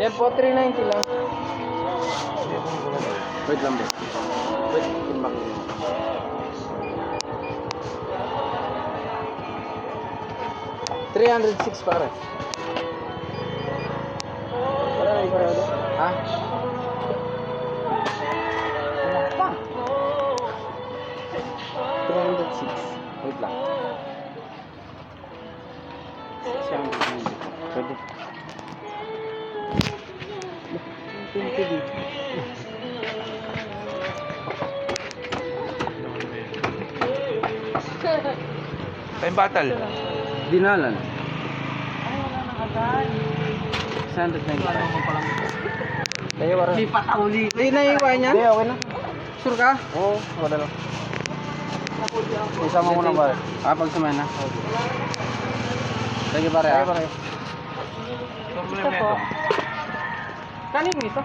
Yan po, 390 lang. Wait lang, wait. Wait, timbang nyo. Three hundred six pare. 306. Wait lang. 690. Pwede. 20 dito. Time battle. Dinalan. Tayo wala. Di pa kauli. Hindi na iwan yan? Hindi, okay na. Sure ka? Oo, wala lang. Isama mo na ba? Ah, pag sumana. Sige pare, ah. pare. Problema ito. Kanin ito?